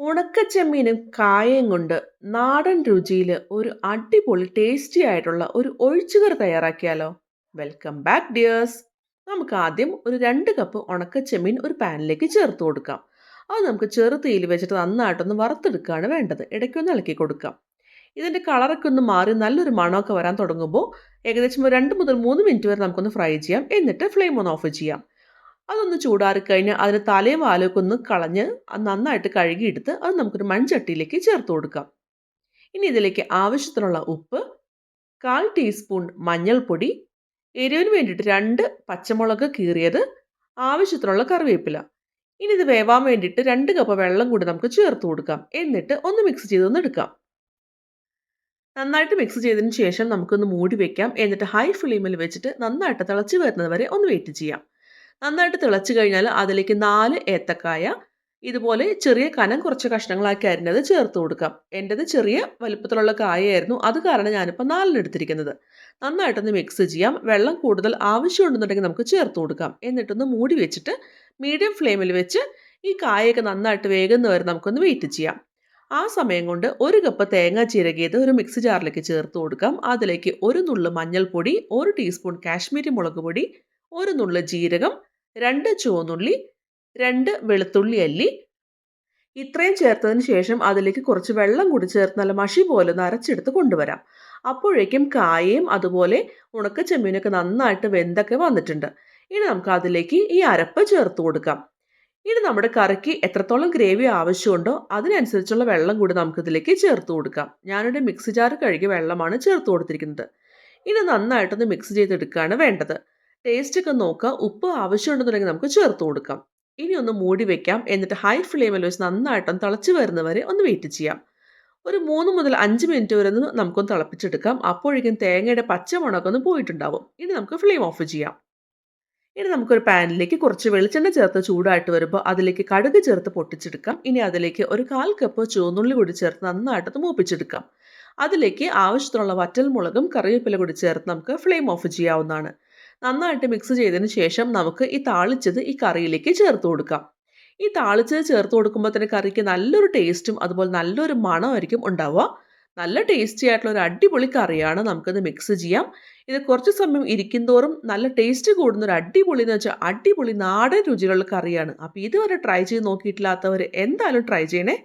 ഉണക്കച്ചെമ്മീനും കായയും കൊണ്ട് നാടൻ രുചിയിൽ ഒരു അടിപൊളി ടേസ്റ്റി ആയിട്ടുള്ള ഒരു ഒഴിച്ചുകറി തയ്യാറാക്കിയാലോ? വെൽക്കം ബാക്ക് ഡിയേഴ്സ് നമുക്ക് ആദ്യം ഒരു രണ്ട് കപ്പ് ഉണക്കച്ചെമ്മീൻ ഒരു പാനിലേക്ക് ചേർത്ത് കൊടുക്കാം. അത് നമുക്ക് ചെറുതീയിൽ വെച്ചിട്ട് നന്നായിട്ടൊന്ന് വറുത്തെടുക്കുകയാണ് വേണ്ടത്. ഇടയ്ക്കൊന്ന് ഇളക്കി കൊടുക്കാം. ഇതിന്റെ കളറൊക്കെ ഒന്ന് മാറി നല്ലൊരു മണമൊക്കെ വരാൻ തുടങ്ങുമ്പോൾ ഏകദേശം രണ്ട് മുതൽ മൂന്ന് മിനിറ്റ് വരെ നമുക്കൊന്ന് ഫ്രൈ ചെയ്യാം. എന്നിട്ട് ഫ്ലെയിം ഒന്ന് ഓഫ് ചെയ്യാം. അതൊന്ന് ചൂടാറിക്കഴിഞ്ഞ് അതിന് തലയും വാലൊക്കെ ഒന്ന് കളഞ്ഞ് നന്നായിട്ട് കഴുകിയെടുത്ത് അത് നമുക്കൊരു മൺചട്ടിയിലേക്ക് ചേർത്ത് കൊടുക്കാം. ഇനി ഇതിലേക്ക് ആവശ്യത്തിനുള്ള ഉപ്പ് കാൽ ടീസ്പൂൺ മഞ്ഞൾപ്പൊടി എരിവിന് വേണ്ടിയിട്ട് രണ്ട് പച്ചമുളക് കീറിയത് ആവശ്യത്തിനുള്ള കറിവേപ്പില. ഇനി ഇത് വേവാൻ വേണ്ടിയിട്ട് രണ്ട് കപ്പ് വെള്ളം കൂടി നമുക്ക് ചേർത്ത് കൊടുക്കാം. എന്നിട്ട് ഒന്ന് മിക്സ് ചെയ്തൊന്ന് എടുക്കാം. നന്നായിട്ട് മിക്സ് ചെയ്തതിന് ശേഷം നമുക്കൊന്ന് മൂടി വെക്കാം. എന്നിട്ട് ഹൈ ഫ്ലെയിമിൽ വെച്ചിട്ട് നന്നായിട്ട് തിളച്ച് വരുന്നത് വരെ ഒന്ന് വെയിറ്റ് ചെയ്യാം. നന്നായിട്ട് തിളച്ചു കഴിഞ്ഞാൽ അതിലേക്ക് നാല് ഏത്തക്കായ ഇതുപോലെ ചെറിയ കനം കുറച്ച് കഷ്ണങ്ങളാക്കി അരിഞ്ഞത് ചേർത്ത് കൊടുക്കാം. എന്റെത് ചെറിയ വലുപ്പത്തിലുള്ള കായയായിരുന്നു അത് കാരണം ഞാനിപ്പോൾ നാലിന് എടുത്തിരിക്കുന്നത്. നന്നായിട്ടൊന്ന് മിക്സ് ചെയ്യാം. വെള്ളം കൂടുതൽ ആവശ്യമുണ്ടെന്നുണ്ടെങ്കിൽ നമുക്ക് ചേർത്ത് കൊടുക്കാം. എന്നിട്ടൊന്ന് മൂടി വെച്ചിട്ട് മീഡിയം ഫ്ലെയിമിൽ വെച്ച് ഈ കായയൊക്കെ നന്നായിട്ട് വേഗം വരെ നമുക്കൊന്ന് വെയിറ്റ് ചെയ്യാം. ആ സമയം കൊണ്ട് ഒരു കപ്പ് തേങ്ങ ചിരകിയത് ഒരു മിക്സി ജാറിലേക്ക് ചേർത്ത് കൊടുക്കാം. അതിലേക്ക് ഒരു നുള്ളു മഞ്ഞൾപ്പൊടി ഒരു ടീസ്പൂൺ കാശ്മീരി മുളക് പൊടി ഒരു നുള്ളു ജീരകം രണ്ട് ചുവന്നുള്ളി രണ്ട് വെളുത്തുള്ളി അല്ലി. ഇത്രയും ചേർത്തതിന് ശേഷം അതിലേക്ക് കുറച്ച് വെള്ളം കൂടി ചേർത്ത് നല്ല മഷി പോലെ ഒന്ന് അരച്ചെടുത്ത് കൊണ്ടുവരാം. അപ്പോഴേക്കും കായയും അതുപോലെ ഉണക്ക ചെമ്മീനൊക്കെ നന്നായിട്ട് വെന്തൊക്കെ വന്നിട്ടുണ്ട്. ഇനി നമുക്ക് അതിലേക്ക് ഈ അരപ്പ് ചേർത്ത് കൊടുക്കാം. ഇനി നമ്മുടെ കറിക്ക് എത്രത്തോളം ഗ്രേവി ആവശ്യമുണ്ടോ അതിനനുസരിച്ചുള്ള വെള്ളം കൂടി നമുക്ക് ഇതിലേക്ക് ചേർത്ത് കൊടുക്കാം. ഞാനിവിടെ മിക്സി ജാർ കഴുകിയ വെള്ളമാണ് ചേർത്ത് കൊടുത്തിരിക്കുന്നത്. ഇനി നന്നായിട്ടൊന്ന് മിക്സ് ചെയ്തെടുക്കുകയാണ് വേണ്ടത്. ടേസ്റ്റ് ഒക്കെ നോക്കുക ഉപ്പ് ആവശ്യമുണ്ടെന്നുണ്ടെങ്കിൽ നമുക്ക് ചേർത്ത് കൊടുക്കാം. ഇനി ഒന്ന് മൂടി വെക്കാം. എന്നിട്ട് ഹൈ ഫ്ലെയിമിൽ വെച്ച് നന്നായിട്ടൊന്ന് തിളച്ച് വരുന്നവരെ ഒന്ന് വെയിറ്റ് ചെയ്യാം. ഒരു മൂന്ന് മുതൽ അഞ്ച് മിനിറ്റ് വരെ ഒന്ന് നമുക്കൊന്ന് തിളപ്പിച്ചെടുക്കാം. അപ്പോഴേക്കും തേങ്ങയുടെ പച്ചമുണക്കം ഒന്ന് പോയിട്ടുണ്ടാവും. ഇനി നമുക്ക് ഫ്ലെയിം ഓഫ് ചെയ്യാം. ഇനി നമുക്കൊരു പാനിലേക്ക് കുറച്ച് വെളിച്ചെണ്ണ ചേർത്ത് ചൂടായിട്ട് വരുമ്പോൾ അതിലേക്ക് കടുക് ചേർത്ത് പൊട്ടിച്ചെടുക്കാം. ഇനി അതിലേക്ക് ഒരു കാൽ കപ്പ് ചുവന്നുള്ളി കൂടി ചേർത്ത് നന്നായിട്ടൊന്ന് മൂപ്പിച്ചെടുക്കാം. അതിലേക്ക് ആവശ്യത്തിനുള്ള വറ്റൽ മുളകും കറിവേപ്പില കൂടി ചേർത്ത് നമുക്ക് ഫ്ലെയിം ഓഫ് ചെയ്യാവുന്നതാണ്. നന്നായിട്ട് മിക്സ് ചെയ്തതിന് ശേഷം നമുക്ക് ഈ താളിച്ചത് ഈ കറിയിലേക്ക് ചേർത്ത് കൊടുക്കാം. ഈ താളിച്ചത് ചേർത്ത് കൊടുക്കുമ്പോൾ തന്നെ കറിക്ക് നല്ലൊരു ടേസ്റ്റും അതുപോലെ നല്ലൊരു മണമായിരിക്കും ഉണ്ടാവുക. നല്ല ടേസ്റ്റി ആയിട്ടുള്ള ഒരു അടിപൊളി കറിയാണ് നമുക്കിത് മിക്സ് ചെയ്യാം. ഇത് കുറച്ച് സമയം ഇരിക്കും തോറും നല്ല ടേസ്റ്റ് കൂടുന്ന ഒരു അടിപൊളി എന്ന് വെച്ചാൽ അടിപൊളി നാടൻ രുചിയിലുള്ള കറിയാണ്. അപ്പോൾ ഇതുവരെ ട്രൈ ചെയ്ത് നോക്കിയിട്ടില്ലാത്തവർ എന്തായാലും ട്രൈ ചെയ്യണേ.